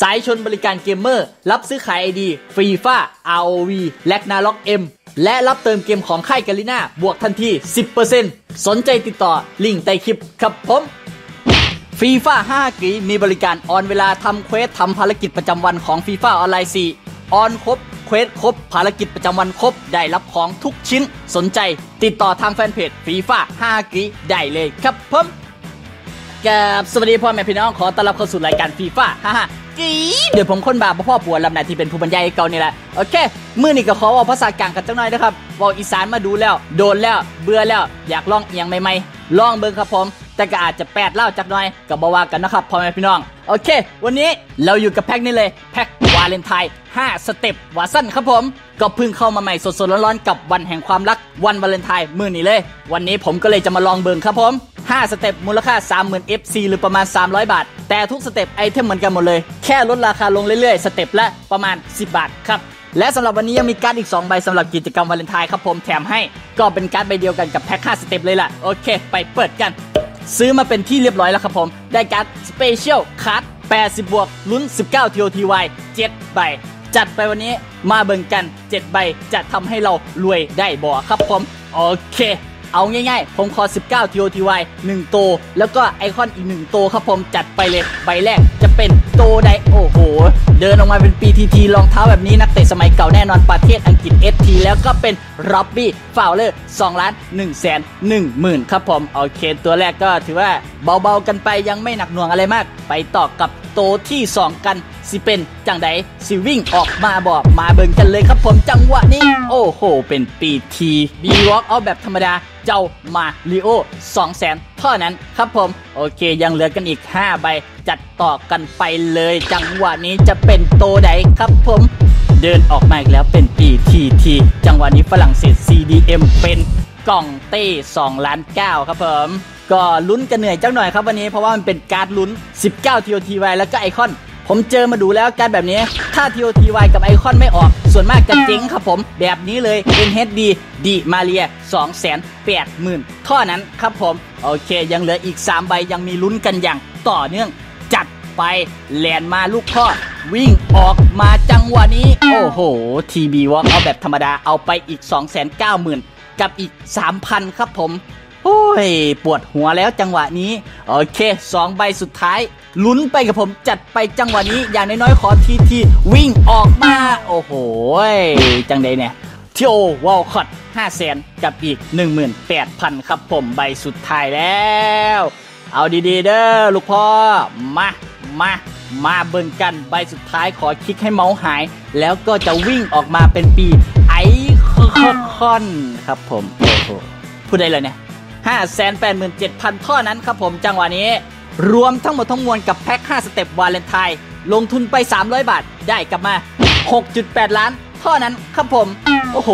สายชนบริการเกมเมอร์ รับซื้อขายไอดีฟรีฟ่า ROV แลกนาล็อกเอ็มและรับเติมเกมของค่ายกาลิน่าบวกทันที 10%สนใจติดต่อลิงก์ใต้คลิปครับผมฟีฟ่า5กีมีบริการออนเวลาทำเควสทำภารกิจประจำวันของฟีฟ่าออนไลน์4ออนครบเควสครบ ภารกิจประจำวันครบ ได้รับของทุกชิ้นสนใจ ติดต่อทางแฟนเพจฟีฟ่า5กีได้เลยครับผมกับสวัสดีพ่อแม่พี่น้องขอต้อนรับเข้าสู่รายการฟีฟ่าฮ่าฮ่า กีเดี๋ยวผมคนบาปพ่อปวลำหนาที่เป็นผู้บรรยายเก่านี่แหละ โอเค มือนี่ก็ขอว่าภาษากลางกันจังหน่อยนะครับว่าอีสานมาดูแล้ว โดนแล้ว เบื่อแล้ว อยากลองเอียงใหม่ๆลองเบิ่งครับผม แต่ก็อาจจะแปดเล่าจักหน่อยกับบว่ากันนะครับพ่อแม่พี่น้อง โอเค วันนี้เราอยู่กับแพ็คนี้เลย แพ็ควาเลนไทน์5สเต็ปวาสั้นครับผม ก็เพิ่งเข้ามาใหม่สดๆร้อนๆกับวันแห่งความรักวันวาเลนไทน์มื้อนี้เลย วันนี้ผมก็เลยจะมาลองเบิ่งครับผม 5 สเต็ปมูลค่า 30,000 FC หรือประมาณ 300 บาท แต่ทุกสเต็ปไอเทมเหมือนกันหมดเลย แค่ลดราคาลงเรื่อยๆ สเต็ปละประมาณ 10 บาทครับ และสำหรับวันนี้ยังมีการ์ดอีก 2 ใบสำหรับกิจกรรมวาเลนไทน์ครับผมแถมให้ ก็เป็นการ์ดใบเดียวกันกับแพ็ค5สเต็ปเลยล่ะ โอเค ไปเปิดกัน ซื้อมาเป็นที่เรียบร้อยแล้วครับผม ได้การ์ดสเปเชียลคัท80 บวกลุ้น 19 TOTY 7 ใบ จัดไปวันนี้มาเบิ่งกัน 7 ใบจะทำให้เรารวยได้บ่ครับผม โอเค เอาง่ายๆ ผมขอ 19 TOTY 1 โต แล้วก็ไอคอนอีก 1 โตครับผมจัดไปเลย ใบแรกจะเป็นโตไดโอ้โห เดินออกมาเป็น PTT รองเท้าแบบนี้นักเตะสมัยเก่าแน่นอนประเทศอังกฤษ ST แล้วก็เป็นร็อบบี้ฟาวเลอร์2ล้าน1แสน1หมื่นครับผม โอเค ตัวแรกก็ถือว่าเบาๆกันไปยังไม่หนักหน่วงอะไรมาก ไปต่อกับ โตที่ 2 กัน สิเป็นจังไดสิวิ่งออกมาบอกมาเบิ่งกันเลยครับผมจังหวะนี้ โอ้โห เป็นปีทีบีวอล์กเอาแบบธรรมดาเจ้ามาริโอ2แสนเท่านั้นครับผม โอเคยังเหลือกันอีก 5 ใบ จัดต่อกันไปเลย จังหวะนี้จะเป็นโตใดครับผมเดินออกมาอีกแล้วเป็นปีทีทีจังหวะนี้ฝรั่งเศส CDM เป็น กล่องเต้2ล้าน9ครับผมก็ลุ้นกันเหนื่อยจังหน่อยครับวันนี้เพราะว่ามันเป็นการ์ดลุ้น 19 TOTY แล้วก็ไอคอน ผมเจอมาดูแล้วการแบบนี้ ถ้า TOTY กับไอคอนไม่ออก ส่วนมากจะเจ๊งครับผม แบบนี้เลย NHD ดีมาเรีย2 8 0 0 0 0เท่านั้นครับผม โอเค ยังเหลืออีก 3 ใบยังมีลุ้นกันอย่างต่อเนื่องจัดไปแลนมาลูกพ่อวิ่งออกมาจังหวะนี้ โอ้โห TB Walk เอาแบบธรรมดาเอาไปอีก 290,000 กับอีก 3,000 ครับผมโอ้ย ปวดหัวแล้วจังหวะนี้ โอเคสองใบสุดท้ายลุ้นไปกับผมจัดไปจังหวะนี้อย่างน้อยๆขอทีทีวิ่งออกมา โอ้โหจังใดเนี่ยทีโอวอลคอต5แสนกับอีก 18,000 ครับผมใบสุดท้ายแล้ว เอาดี ๆ เด้อลูกพ่อ มามามาเบิ่งกันใบสุดท้ายขอคลิกให้เมาส์หาย แล้วก็จะวิ่งออกมาเป็นปี ไอคอนครับผมโอ้โหพูดได้เลยเนี่ย587,000เจ็ดพันท่านั้นครับผมจังหวะนี้ รวมทั้งหมดทั้งมวลกับแพ็ค5สเต็ปวาเลนไทน์ลงทุนไป 300 บาท ได้กลับมา 6.8 ล้านเท่านั้นครับผม โอ้โห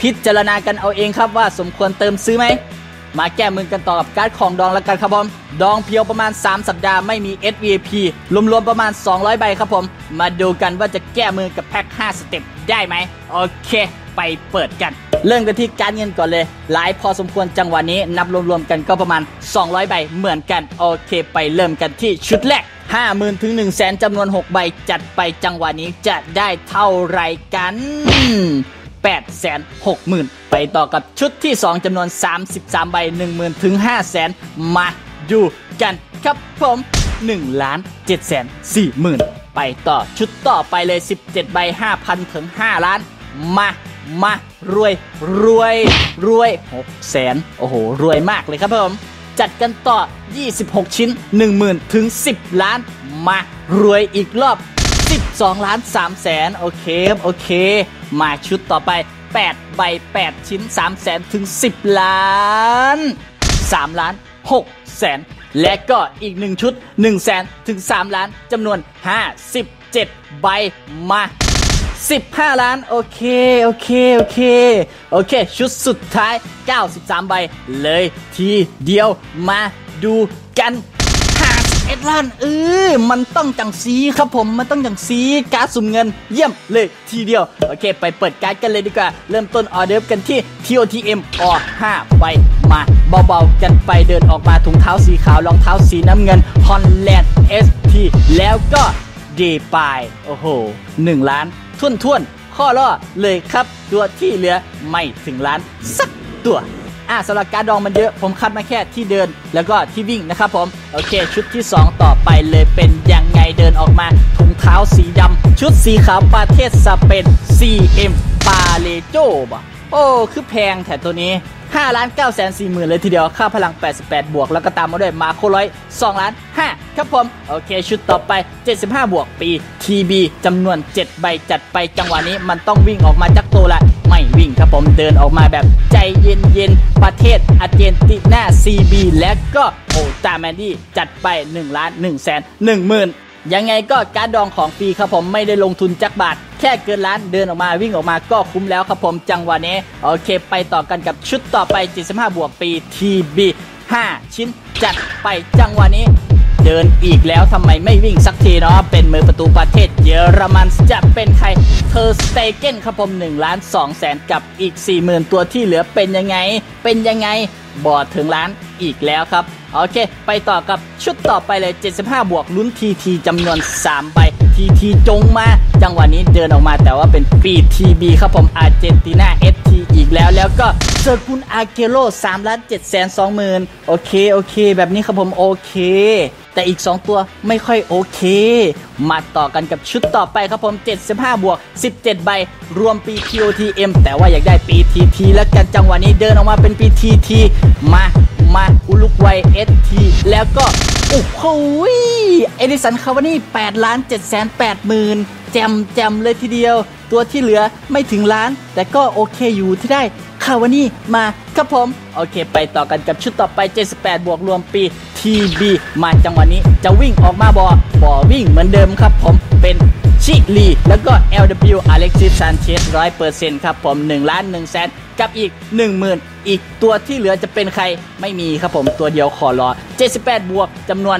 พิจารณากันเอาเองครับว่าสมควรเติมซื้อไหม มาแก้มือกันต่อกับการ์ดของดองแล้วกันครับผม ดองเพียวประมาณ 3 สัปดาห์ไม่มี SVP รวมๆประมาณ 200 ใบครับผม มาดูกันว่าจะแก้มือกับแพ็ค 5 สเต็ปได้ไหม โอเค ไปเปิดกัน เริ่มกันที่การเงินก่อนเลย หลายพอสมควรจังหวะนี้นับรวมๆกันก็ประมาณ 200 ใบเหมือนกัน โอเค ไปเริ่มกันที่ชุดแรก50,000ถึง1 0 0 0 0แสนจำนวน 6 ใบจัดไปจังหวะนี้จะได้เท่าไรกัน8 6 0 0 0 0 ไปต่อกับชุดที่ 2จำนวน 33 ใบ 10,000ถึง5 0 0 0 0มาดูกันครับผม1ล้าน7แสน4หมื่นไปต่อชุดต่อไปเลย 17 ใบ 5,000ถึง5ล้าน มา มารวยรวยรวย6แสนโอ้โห รวยมากเลยครับผม จัดกันต่อ 26 ชิ้น 10,000ถึง10 ล้าน มารวยอีกรอบ 12 ล้าน3แสนโอเคโอเค มาชุดต่อไป 8 ใบ 8 ชิ้น3แสนถึง 10 ล้าน 3 ล้าน6แสนและก็อีก 1 ชุด1แสนถึง 3 ล้านจำนวน 57 ใบมา 15 ล้าน โอเค โอเค โอเค โอเค ชุดสุดท้าย 93 ใบ เลยทีเดียวมาดูกัน51ล้านเออมันต้องจังสีครับผม มันต้องจังสีการ์ดสุ่มเงินเยี่ยมเลยทีเดียว โอเค ไปเปิดการ์ดกันเลยดีกว่า เริ่มต้นออเดิร์ฟกันที่ TOTM อ5ใบมาเบาๆ กันไปเดินออกมาถุงเท้าสีขาวรองเท้าสีน้ำเงิน Holland ST แล้วก็เดปายโอ้โห 1 ล้าน ท่วนท่นๆ ข้อล่อเลยครับ ตัวที่เหลือไม่ถึงล้านสักตัวอะสำหรับการดองมันเยอะผมคัดมาแค่ที่เดินแล้วก็ที่วิ่งนะครับผม โอเค ชุดที่ 2 ต่อไปเลยเป็นยังไงเดินออกมาถุงเท้าสีดำชุดสีขาวประเทศสเปน CM ปาเลโจบะโอ้ คือแพงแถตัวนี้ 5ล้าน9แสน4หมื่นเลยทีเดียว ค่าพลัง 88 บวก แล้วก็ตามมาด้วยมาโคร้อย2ล้าน5ครับผม โอเค ชุดต่อไป 75 บวกปี TB จำนวน 7 ใบจัดไปจังหวะนี้มันต้องวิ่งออกมาจากโตละ ไม่วิ่งครับผมเดินออกมาแบบใจเย็นๆ ประเทศอาร์เจนตินา CB และก็โอตาแมนดี้จัดไป1ล้าน1แสน1หมื่น ยังไงก็การดองของฟรีครับผมไม่ได้ลงทุนจักบาท แค่เกินล้านเดินออกมาวิ่งออกมาก็คุ้มแล้วครับผมจังหวะนี้ โอเคไปต่อกันกับชุดต่อไป 75 บวกปี TB 5 ชิ้นจัดไปจังหวะนี้ เดินอีกแล้วทำไมไม่วิ่งสักทีเนาะเป็นมือประตูประเทศเยอรมันจะเป็นใครเธอสเตเกนครับผม1ล้าน2แสนกับอีก 40,000 ตัวที่เหลือเป็นยังไง เป็นยังไงบอดถึงล้านอีกแล้วครับ โอเค ไปต่อกับชุดต่อไปเลย 75 บวกลุ้นทีทีจำนวน 3 ใบทีทีจงมา จังหวะนี้เดินออกมาแต่ว่าเป็นปีทีบีครับผมอาร์เจนตินาเอทีอีกแล้วแล้วก็เซอร์กุนอาเกโร3ล้าน7แสน2หมื่นโอเค โอเค แบบนี้ครับผมโอเค แต่อีก 2 ตัวไม่ค่อยโอเค มาต่อกันกับชุดต่อไปครับผม 75 บวก 17 ใบ รวมปี TOTM แต่ว่าอยากได้ปี TT แล้วกันจังหวะนี้เดินออกมาเป็นปี TT มา มาอุลุกวัยเอสทีแล้วก็โอ้โหเอดิสันคาวานี่8ล้าน7แสน8หมื่นแจมแจมเลยทีเดียว ตัวที่เหลือไม่ถึงล้าน แต่ก็โอเคอยู่ที่ได้ คาวานี่มาครับผม โอเค ไปต่อกันกับชุดต่อไป 78 บวกรวมปี TB มาจังหวะนี้จะวิ่งออกมาบอบอวิ่งเหมือนเดิมครับผมเป็นชิลี แล้วก็ LW Alexis Sanchez 100%ครับผม 1 ล้าน1แสนกับอีก 10,000 อีกตัวที่เหลือจะเป็นใครไม่มีครับผมตัวเดียวขอรอ 78 บวกจำนวน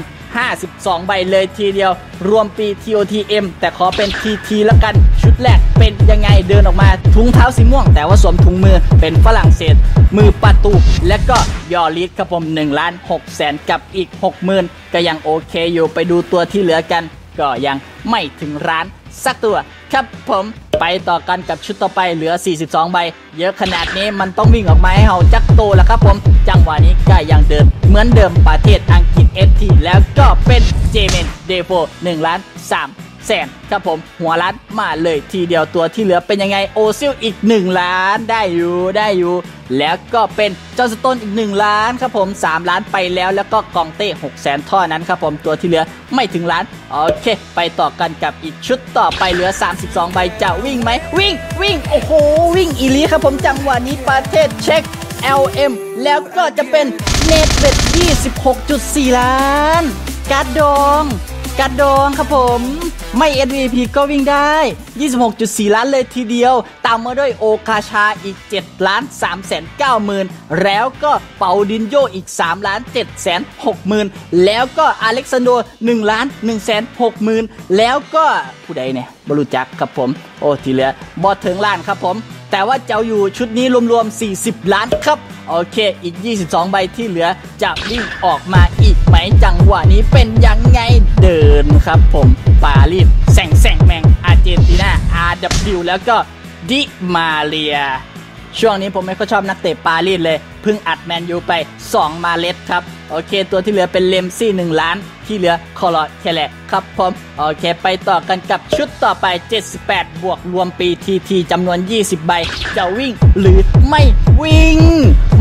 52 ใบเลยทีเดียว รวมปี TOTM แต่ขอเป็น TT แล้วกัน ชุดแรกเป็นยังไงเดินออกมาถุงเท้าสีม่วง แต่ว่าสวมถุงมือเป็นฝรั่งเศส มือประตู และก็ยอริสครับผม1ล้าน6แสนกับอีก 60,000 ก็ยังโอเคอยู่ไปดูตัวที่เหลือกัน ก็ยังไม่ถึงร้านสักตัวครับผมไปต่อกันกับชุดต่อไปเหลือ 42 ใบ เยอะขนาดนี้มันต้องวิ่งออกมาให้เฮาจักโตแล้วครับผม จังหวะนี้ก็ยังเดินเหมือนเดิมประเทศอังกฤษเอทีแล้วก็เป็นเจเมนเดโฟ1ล้าน3 แสนครับผมหัวล้านมาเลยทีเดียวตัวที่เหลือเป็นยังไงโอซิลอีก 1 ล้านได้อยู่ได้อยู่ แล้วก็เป็นจอร์สโตนอีก 1 ล้านครับผม 3 ล้านไปแล้วแล้วก็กองเต้6แสนท่อนั้นครับผมตัวที่เหลือไม่ถึงล้าน โอเค ไปต่อกันกับอีกชุดต่อไปเหลือ 32 ใบจะวิ่งไหมวิ่งวิ่งโอ้โหวิ่งอีลีครับผมจังหวะนี้ประเทศเช็ค LM แล้วก็จะเป็นเนตเบ็ด26.4 ล้าน การดดองการ์ดดองครับผม ไม่ MVP ก็วิ่งได้ 26.4 ล้านเลยทีเดียว ตามมาด้วยโอกาชาอีก 7 ล้าน3แสน9หมื่นแล้วก็เปาดินโยอีก 3 ล้าน7แสน6หมื่นแล้วก็อเล็กซานโด1ล้าน1แสน6หมื่นแล้วก็ผู้ใดเนี่ยบรู้จักครับผม โอ้ทีเหลือบอถึงล้านครับผม แต่ว่าเจ้าอยู่ชุดนี้รวมๆ 40 ล้านครับ โอเค อีก 22 ใบที่เหลือจะวิ่งออกมาอีก ไหมจังหวะนี้เป็นยังไงเดินครับผมปารีสแสงแสงแมงอาร์เจนตินา RW แล้วก็ดิมาเรีย ช่วงนี้ผมไม่ค่อยชอบนักเตะปารีสเลย เพิ่งอัดแมนยูไป 2 มาเล็ดครับ โอเค ตัวที่เหลือเป็นเลมซี่ 1 ล้าน ที่เหลือคอร์ลแคลละครับผมโอเค ไปต่อกันกับชุดต่อไป 78 บวกรวมปีทีทีจำนวน 20 ใบ จะวิ่งหรือไม่วิ่ง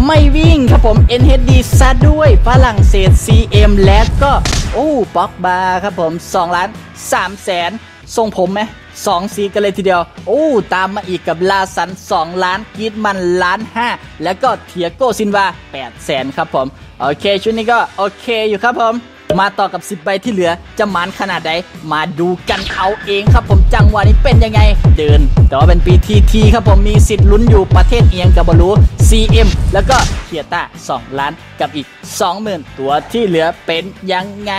ไม่วิ่งครับผม NHD ซะด้วยฝรั่งเศส CM และก็โอ้ป็อกบาครับผม 2 ล้าน3แสนทรงผมไหมสองสีกันเลยทีเดียว โอ้ ตามมาอีกกับลาสัน 2 ล้านกีดมันล้านห้าแล้วก็เทียโกซินวา8แสนครับผม โอเค ชุดนี้ก็โอเคอยู่ครับผม มาต่อกับ 10 ใบที่เหลือจะมันขนาดใดมาดูกันเอาเองครับผมจังหวะนี้เป็นยังไง เดิน แต่ว่าเป็นปีทีทีครับผมมีสิทธิ์ลุ้นอยู่ประเทศเอียงกับบอลู CM แล้วก็เคียต้า2 ล้านกับอีก 20,000 ตัวที่เหลือเป็นยังไง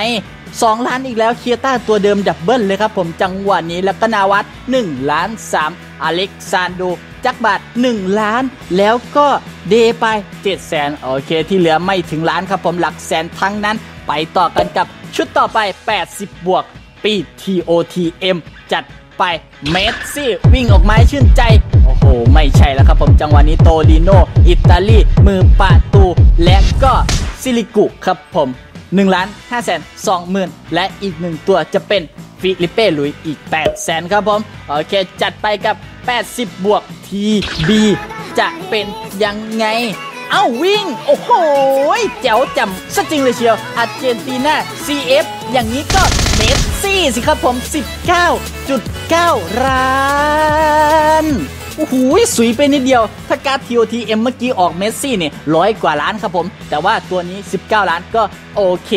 2 ล้านอีกแล้วเคียต้าตัวเดิมดับเบิลเลยครับผมจังหวะนี้แล้วก็นาวัต1ล้าน3อเล็กซานโดจักบาท 1 ล้าน แล้วก็เดไป7แสนโอเคที่เหลือไม่ถึงล้านครับผมหลักแสนทั้งนั้น ไปต่อกันกับชุดต่อไป 80 บวก ปี TOTM จัดไปเมสซี่วิ่งออกมาชื่นใจ โอ้โห ไม่ใช่แล้วครับผมจังหวะนี้โตลิโน อิตาลี มือปาตู และก็ซิลิกุครับผม1ล้าน5แสน2หมื่นและอีกหนึ่งตัวจะเป็นฟิลิเป้ลุยอีก8แสนครับผม โอเค จัดไปกับ 80 บวก TB จะเป็นยังไง เอ้าวิ่ง โอ้โหแจ๋วจำซะจริงเลยเชียวอาร์เจนตินา CF อย่างนี้ก็เมสซี่สิครับผม 19.9 ล้านโอ้โหสุยไปนิดเดียว ถ้าการ์ด TOTM เมื่อกี้ออกเมสซี่เนี่ยร้อยกว่าล้านครับผม แต่ว่าตัวนี้ 19 ล้านก็โอเค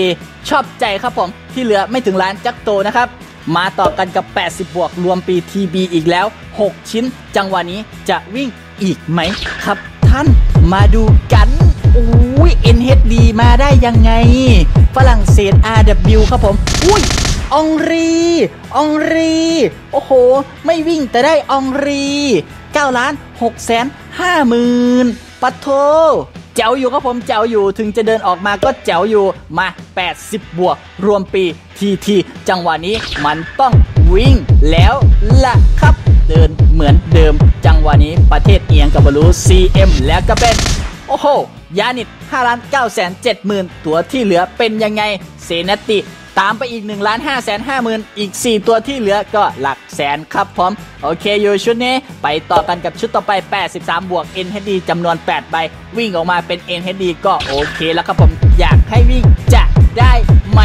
ชอบใจครับผม ที่เหลือไม่ถึงล้านจักโตนะครับ มาต่อกันกับ 80 บวกรวมปี TB อีกแล้ว 6 ชิ้น จังหวะนี้จะวิ่งอีกไหมครับท่าน มาดูกันอุ้ย NHD มาได้ยังไง ฝรั่งเศส RW ครับผม อุ้ย องรี องรี โอ้โห ไม่วิ่งแต่ได้องรี9ล้าน6แสน5หมื่นปัทโทแจ๋วอยู่ครับผมแจ๋วอยู่ถึงจะเดินออกมาก็แจ๋วอยู่มา 80 บวก รวมปีทีทีจังหวะนี้มันต้องวิ่งแล้วล่ะครับ เหมือนเดิม จังหวะนี้ประเทศเอียงกับบรู CM แล้วก็เป็น โอ้โห ยานิด5ล้าน9แสน7หมื่นตัวที่เหลือเป็นยังไง เซนติ ตามไปอีก1ล้าน5แสน5หมื่นอีก 4 ตัวที่เหลือก็หลักแสนครับผมโอเคอยู่ชุดนี้ ไปต่อกันกับชุดต่อไป 83 บวก NHD จำนวน 8 ใบ วิ่งออกมาเป็น NHD ก็โอเคแล้วครับผมอยากให้วิ่งจะได้ไหม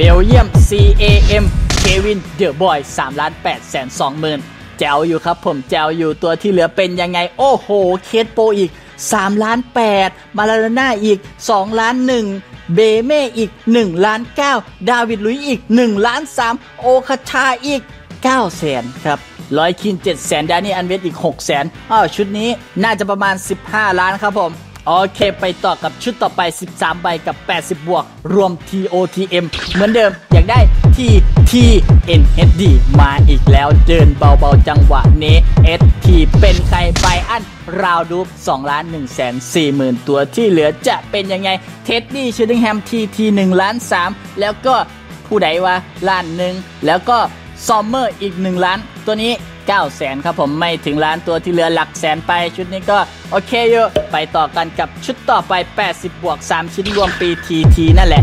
เบลเยียม CAM เควินเดอะบอย3ล้าน8แสน2หมื่นแจวอยู่ครับผมแจวอยู่ตัวที่เหลือเป็นยังไง โอ้โห เคสโปอีก3ล้าน8มาลาโดน่าอีก2ล้าน1เบเม่อีก1ล้าน9ดาวิดลุยอีก1ล้าน3โอคาชาอีก9แสนครับร้อยคิน7แสนดานี่อันเวสอีก6แสนอ้าวชุดนี้น่าจะประมาณ 15 ล้านครับผม โอเคไปต่อกับชุดต่อไป 13 ใบกับ 80 บวก รวม TOTM เหมือนเดิม อยากได้ TTNHD มาอีกแล้วเดินเบาๆจังหวะนี้ ST เป็นใครไปอันราวดูป2ล้าน1แสน4หมื่นตัวที่เหลือจะเป็นยังไง เท็ดดี้ชิดดิงแฮม TT 1ล้าน3แล้วก็ผู้ใดวะล้านหนึ่งแล้วก็ซอมเมอร์อีก 1 ล้านตัวนี้ 9แสนครับผมไม่ถึงล้านตัวที่เหลือหลักแสนไปชุดนี้ก็โอเคอยู่ไปต่อกันกับชุดต่อไป 80 บวก 3 ชิ้นรวมปี TT นั่นแหละ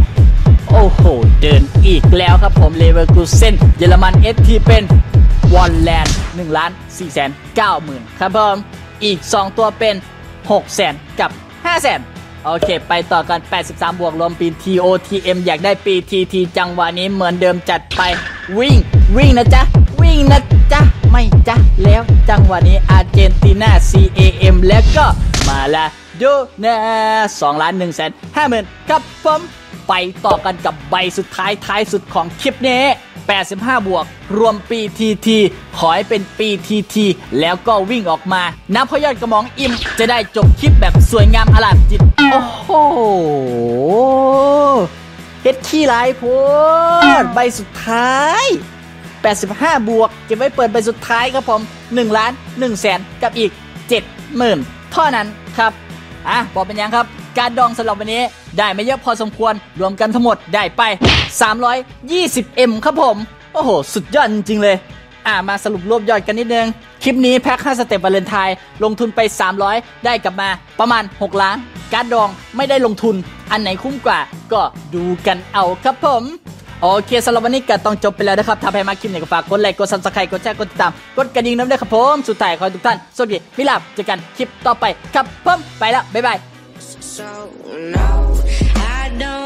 โอ้โห เดินอีกแล้วครับผมเลเวอร์คูเซนเยอรมัน ST เป็นวอลแลนด์1ล้าน4แสน9หมื่นครับผมอีก 2 ตัวเป็น 6 แสนกับ 5 แสนโอเค ไปต่อกัน 83 บวกรวมปี TOTM อยากได้ปี TT จังหวะนี้เหมือนเดิมจัดไปวิ่ง วิ่งนะจ๊ะ จังหวะนี้อาร์เจนตินา CAM แล้วก็มาลาโดนา2ล้าน1แสน5หมื่นครับผมไปต่อกันกับใบสุดท้ายท้ายสุดของคลิปนี้ 85 บวก รวมปีทีทีขอให้เป็นปีทีทีแล้วก็วิ่งออกมา นับพยอดกระหมองอิ่ม จะได้จบคลิปแบบสวยงามอลามจิต โอ้โหเฮ็ดขี้ลายโพดใบสุดท้าย 85 บวก เก็บไว้เปิดใบสุดท้ายครับผม1ล้าน1แสนกับอีก 70,000เท่านั้นครับอะบอกเป็นยังครับ การดองสำหรับวันนี้ได้ไม่เยอะพอสมควรรวมกันทั้งหมดได้ไป 320M ครับผม โอ้โห สุดยอดจริงเลย อะมาสรุปรวบยอดกันนิดนึง คลิปนี้แพ็ค 5 สเต็ปวาเลนไทน์ลงทุนไป 300 ได้กลับมาประมาณ 6 ล้าน การดองไม่ได้ลงทุน อันไหนคุ้มกว่าก็ดูกันเอาครับผม โอเคสำหรับวันนี้ก็ต้องจบไปแล้วนะครับถ้าใครมาคลิปนี้ก็ฝากกดไลค์กดซับสไครต์กดแชร์กดติดตามกดกระดิ่งน้ำด้วยครับผมสุดท้ายขอทุกท่านสวัสดีมิลาบเจอกันคลิปต่อไปครับผมไปแล้วบ๊ายบาย So no,